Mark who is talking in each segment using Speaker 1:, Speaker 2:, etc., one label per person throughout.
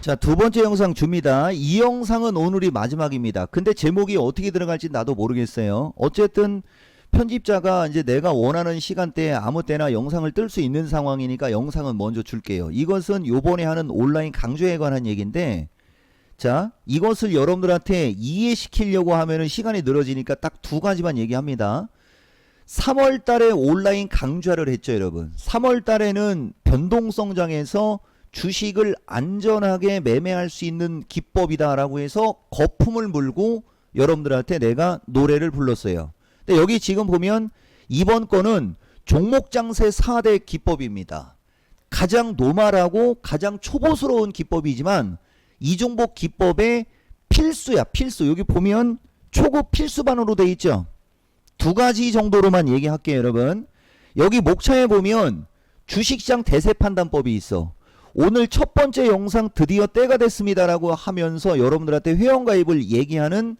Speaker 1: 자, 두 번째 영상 줍니다. 이 영상은 오늘이 마지막입니다. 근데 제목이 어떻게 들어갈지 나도 모르겠어요. 어쨌든 편집자가 이제 내가 원하는 시간대에 아무 때나 영상을 뜰 수 있는 상황이니까 영상은 먼저 줄게요. 이것은 요번에 하는 온라인 강좌에 관한 얘기인데 자, 이것을 여러분들한테 이해시키려고 하면은 시간이 늘어지니까 딱 두 가지만 얘기합니다. 3월 달에 온라인 강좌를 했죠, 여러분. 3월 달에는 변동성 장에서 주식을 안전하게 매매할 수 있는 기법이다라고 해서 거품을 물고 여러분들한테 내가 노래를 불렀어요. 근데 여기 지금 보면 이번 거는 종목 장세 4대 기법입니다. 가장 노멀하고 가장 초보스러운 기법이지만 이종복 기법의 필수야, 필수. 여기 보면 초급 필수반으로 돼 있죠. 두 가지 정도로만 얘기할게요, 여러분. 여기 목차에 보면 주식시장 대세 판단법이 있어. 오늘 첫 번째 영상 드디어 때가 됐습니다라고 하면서 여러분들한테 회원가입을 얘기하는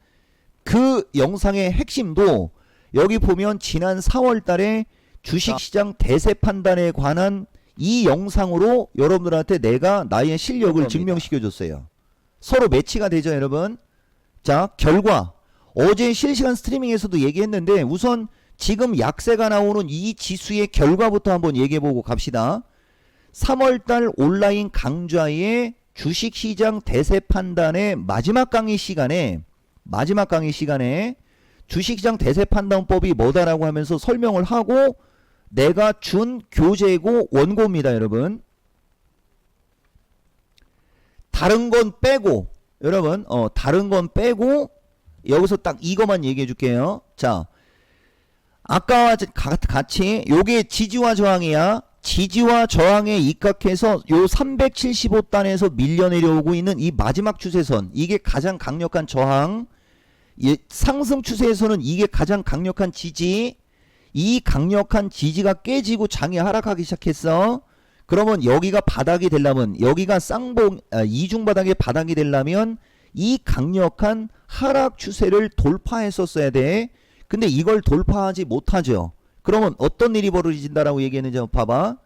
Speaker 1: 그 영상의 핵심도 여기 보면 지난 4월 달에 주식시장 대세 판단에 관한 이 영상으로 여러분들한테 내가 나의 실력을. 증명시켜 줬어요. 서로 매치가 되죠, 여러분. 자, 결과. 어제 실시간 스트리밍에서도 얘기했는데 우선 지금 약세가 나오는 이 지수의 결과부터 한번 얘기해 보고 갑시다. 3월달 온라인 강좌의 주식시장 대세 판단의 마지막 강의 시간에 마지막 강의 시간에 주식시장 대세 판단법이 뭐다라고 하면서 설명을 하고 내가 준 교재고 원고입니다, 여러분. 다른 건 빼고 여러분, 어 다른 건 빼고 여기서 딱 이것만 얘기해 줄게요. 자, 아까와 가- 같이 요게 지지와 저항이야. 지지와 저항에 입각해서 요 375단에서 밀려 내려오고 있는 이 마지막 추세선 이게 가장 강력한 저항. 예, 상승 추세에서는 이게 가장 강력한 지지. 이 강력한 지지가 깨지고 장이 하락하기 시작했어. 그러면 여기가 바닥이 되려면 여기가 쌍봉 아, 이중 바닥의 바닥이 되려면 이 강력한 하락 추세를 돌파했었어야 돼. 근데 이걸 돌파하지 못하죠. 그러면 어떤 일이 벌어진다라고 얘기했는지 봐봐.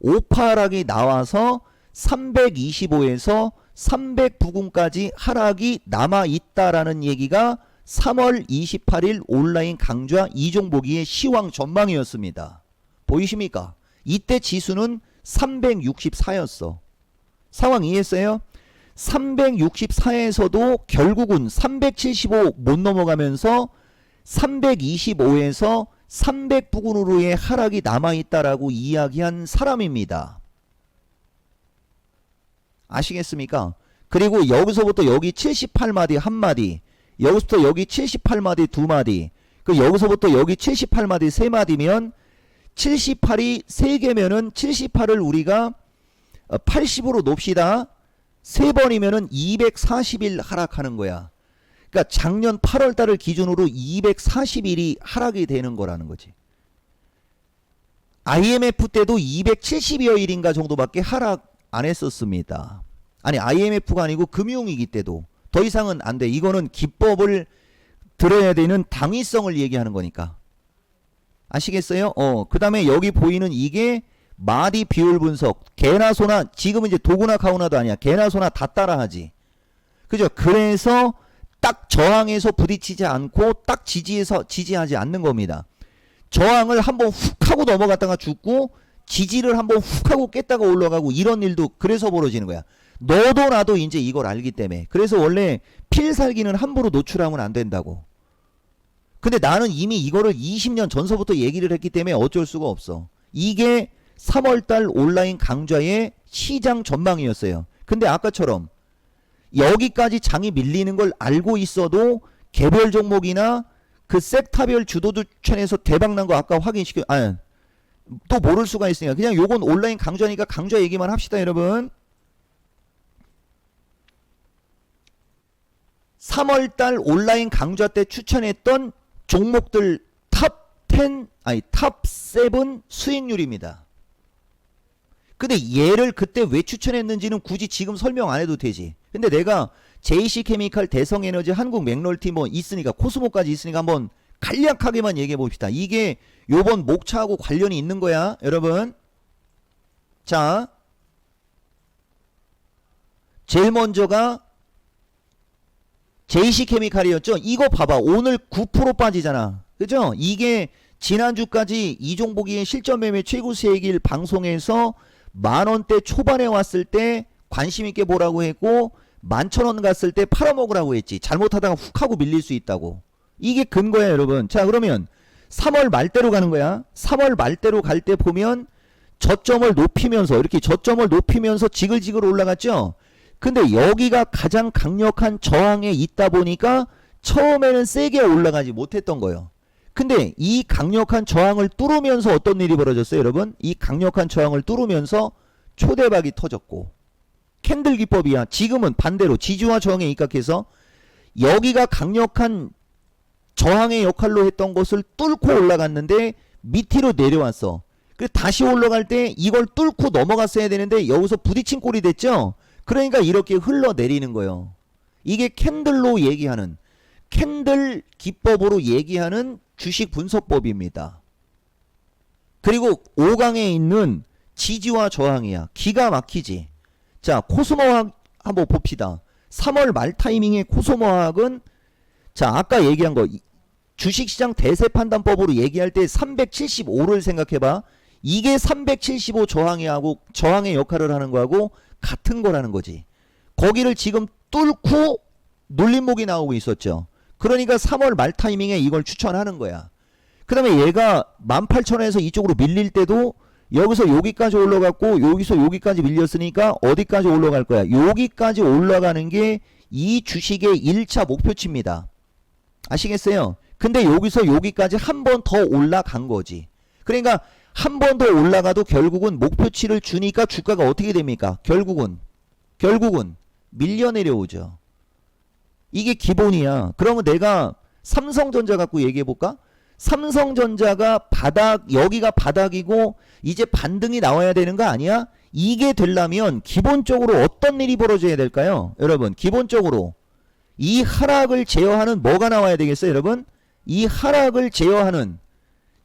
Speaker 1: 오파락이 나와서 325에서 300 부근까지 하락이 남아 있다라는 얘기가 3월 28일 온라인 강좌 이종보기의 시황 전망이었습니다. 보이십니까? 이때 지수는 364였어. 상황 이해했어요? 364에서도 결국은 375 못 넘어가면서 325에서 300 부근으로의 하락이 남아있다라고 이야기한 사람입니다. 아시겠습니까? 그리고 여기서부터 여기 78마디 한 마디, 여기서부터 여기 78마디 두 마디, 그 여기서부터 여기 78마디 세 마디면 78이 세 개면은 78을 우리가 80으로 놉시다. 세 번이면은 240일 하락하는 거야. 그러니까 작년 8월 달을 기준으로 240일이 하락이 되는 거라는 거지. IMF 때도 270여 일인가 정도밖에 하락 안 했었습니다. 아니 IMF가 아니고 금융위기 때도 더 이상은 안 돼. 이거는 기법을 들어야 되는 당위성을 얘기하는 거니까. 아시겠어요? 어, 그 다음에 여기 보이는 이게 마디 비율 분석. 개나 소나 지금은 이제 도구나 가오나도 아니야. 개나 소나 다 따라하지. 그죠? 그래서 딱 저항에서 부딪히지 않고 딱 지지에서 지지하지 않는 겁니다. 저항을 한번 훅 하고 넘어갔다가 죽고 지지를 한번 훅 하고 깼다가 올라가고 이런 일도 그래서 벌어지는 거야. 너도 나도 이제 이걸 알기 때문에. 그래서 원래 필살기는 함부로 노출하면 안 된다고. 근데 나는 이미 이거를 20년 전서부터 얘기를 했기 때문에 어쩔 수가 없어. 이게 3월달 온라인 강좌의 시장 전망이었어요. 근데 아까처럼 여기까지 장이 밀리는 걸 알고 있어도 개별 종목이나 그 섹터별 주도주圈에서 대박 난 거 아까 확인시켜 아, 또 모를 수가 있으니까 그냥 요건 온라인 강좌니까 강좌 얘기만 합시다 여러분 3월달 온라인 강좌 때 추천했던 종목들 탑 10, 아니 탑 7 수익률입니다. 근데 얘를 그때 왜 추천했는지는 굳이 지금 설명 안 해도 되지. 근데 내가 JC케미칼, 대성 에너지, 한국 맥롤티 뭐 있으니까 코스모까지 있으니까 한번 간략하게만 얘기해 봅시다. 이게 요번 목차하고 관련이 있는 거야, 여러분. 자, 제일 먼저가 JC 케미칼이었죠. 이거 봐봐. 오늘 9% 빠지잖아. 그죠? 이게 지난주까지 이종복이의 실전 매매 최고 수익일 방송에서 만 원대 초반에 왔을 때 관심 있게 보라고 했고 만천 원 갔을 때 팔아먹으라고 했지. 잘못하다가 훅 하고 밀릴 수 있다고. 이게 근거야, 여러분. 자, 그러면 3월 말대로 가는 거야. 3월 말대로 갈 때 보면 저점을 높이면서 이렇게 저점을 높이면서 지글지글 올라갔죠. 근데 여기가 가장 강력한 저항에 있다 보니까 처음에는 세게 올라가지 못했던 거예요. 근데 이 강력한 저항을 뚫으면서 어떤 일이 벌어졌어요, 여러분? 이 강력한 저항을 뚫으면서 초대박이 터졌고 캔들 기법이야. 지금은 반대로 지지와 저항에 입각해서 여기가 강력한 저항의 역할로 했던 것을 뚫고 올라갔는데 밑으로 내려왔어. 그 다시 올라갈 때 이걸 뚫고 넘어갔어야 되는데 여기서 부딪힌 꼴이 됐죠. 그러니까 이렇게 흘러내리는 거예요. 이게 캔들로 얘기하는 캔들 기법으로 얘기하는 주식 분석법입니다. 그리고 5강에 있는 지지와 저항이야. 기가 막히지. 자, 코스모학 한번 봅시다. 3월 말 타이밍의 코스모학은 자, 아까 얘기한 거 이- 주식시장 대세 판단법으로 얘기할 때 375를 생각해 봐. 이게 375 저항이 하고 저항의 역할을 하는 거하고 같은 거라는 거지. 거기를 지금 뚫고 눌림목이 나오고 있었죠. 그러니까 3월 말 타이밍에 이걸 추천하는 거야. 그 다음에 얘가 18,000원에서 이쪽으로 밀릴 때도 여기서 여기까지 올라갔고 여기서 여기까지 밀렸으니까 어디까지 올라갈 거야? 여기까지 올라가는 게 이 주식의 1차 목표치입니다. 아시겠어요? 근데 여기서 여기까지 한 번 더 올라간 거지. 그러니까 한 번 더 올라가도 결국은 목표치를 주니까 주가가 어떻게 됩니까? 결국은 결국은 밀려 내려오죠. 이게 기본이야. 그러면 내가 삼성전자 갖고 얘기해 볼까? 삼성전자가 바닥 여기가 바닥이고 이제 반등이 나와야 되는 거 아니야? 이게 되려면 기본적으로 어떤 일이 벌어져야 될까요? 여러분, 기본적으로 이 하락을 제어하는 뭐가 나와야 되겠어요, 여러분? 이 하락을 제어하는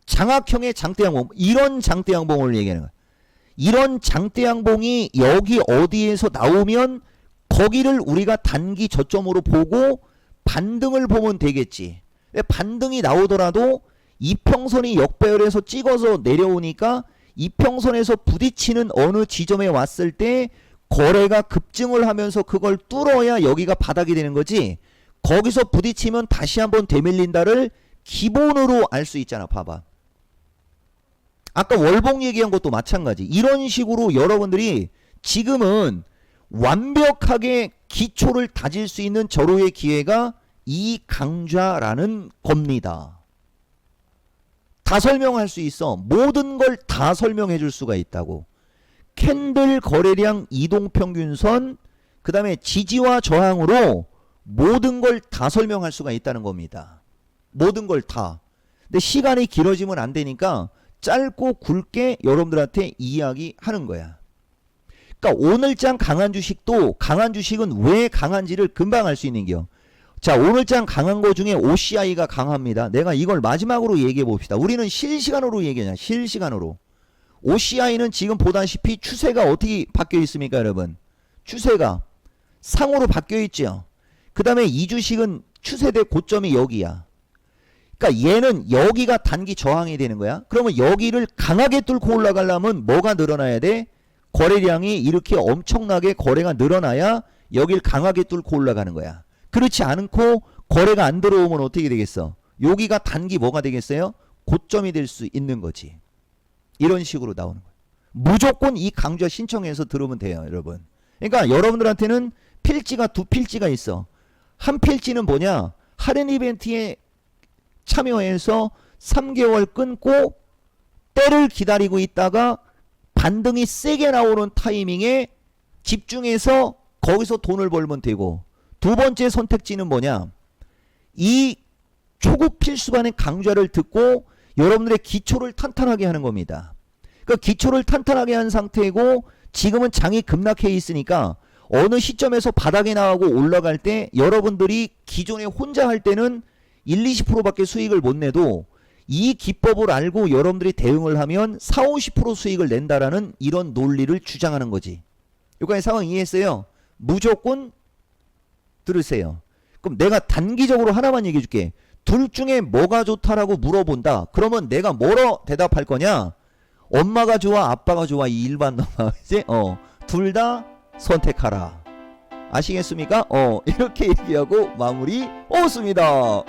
Speaker 1: 장악형의 장대양봉 이런 장대양봉을 얘기하는 거야. 이런 장대양봉이 여기 어디에서 나오면 거기를 우리가 단기 저점으로 보고 반등을 보면 되겠지. 반등이 나오더라도 이평선이 역배열해서 찍어서 내려오니까 이평선에서 부딪히는 어느 지점에 왔을 때 거래가 급증을 하면서 그걸 뚫어야 여기가 바닥이 되는 거지. 거기서 부딪히면 다시 한번 되밀린다를 기본으로 알 수 있잖아. 봐봐. 아까 월봉 얘기한 것도 마찬가지. 이런 식으로 여러분들이 지금은 완벽하게 기초를 다질 수 있는 절호의 기회가 이 강좌라는 겁니다. 다 설명할 수 있어. 모든 걸 다 설명해 줄 수가 있다고. 캔들 거래량 이동평균선, 그 다음에 지지와 저항으로 모든 걸 다 설명할 수가 있다는 겁니다. 모든 걸 다. 근데 시간이 길어지면 안 되니까 짧고 굵게 여러분들한테 이야기하는 거야. 그러니까 오늘장 강한 주식도 강한 주식은 왜 강한지를 금방 알 수 있는 겨. 자, 오늘장 강한 거 중에 OCI가 강합니다. 내가 이걸 마지막으로 얘기해 봅시다. 우리는 실시간으로 얘기하냐. 실시간으로. OCI는 지금 보다시피 추세가 어떻게 바뀌어 있습니까, 여러분? 추세가 상으로 바뀌어 있죠. 그 다음에 이 주식은 추세대 고점이 여기야. 그러니까 얘는 여기가 단기 저항이 되는 거야. 그러면 여기를 강하게 뚫고 올라가려면 뭐가 늘어나야 돼? 거래량이 이렇게 엄청나게 거래가 늘어나야 여길 강하게 뚫고 올라가는 거야. 그렇지 않고 거래가 안 들어오면 어떻게 되겠어? 여기가 단기 뭐가 되겠어요? 고점이 될 수 있는 거지. 이런 식으로 나오는 거예요. 무조건 이 강좌 신청해서 들으면 돼요, 여러분. 그러니까 여러분들한테는 필지가 두 필지가 있어. 한 필지는 뭐냐? 할인 이벤트에 참여해서 3개월 끊고 때를 기다리고 있다가 반등이 세게 나오는 타이밍에 집중해서 거기서 돈을 벌면 되고 두 번째 선택지는 뭐냐? 이 초급 필수반의 강좌를 듣고 여러분들의 기초를 탄탄하게 하는 겁니다. 그 기초를 탄탄하게 한 상태고 지금은 장이 급락해 있으니까 어느 시점에서 바닥에 나가고 올라갈 때 여러분들이 기존에 혼자 할 때는 1, 20%밖에 수익을 못 내도 이 기법을 알고 여러분들이 대응을 하면 4, 50% 수익을 낸다라는 이런 논리를 주장하는 거지. 여기까지 상황 이해했어요? 무조건 들으세요. 그럼 내가 단기적으로 하나만 얘기해 줄게. 둘 중에 뭐가 좋다라고 물어본다. 그러면 내가 뭐로 대답할 거냐? 엄마가 좋아, 아빠가 좋아. 이 일반 넘어 이제 어, 둘 다 선택하라. 아시겠습니까? 어, 이렇게 얘기하고 마무리 없습니다.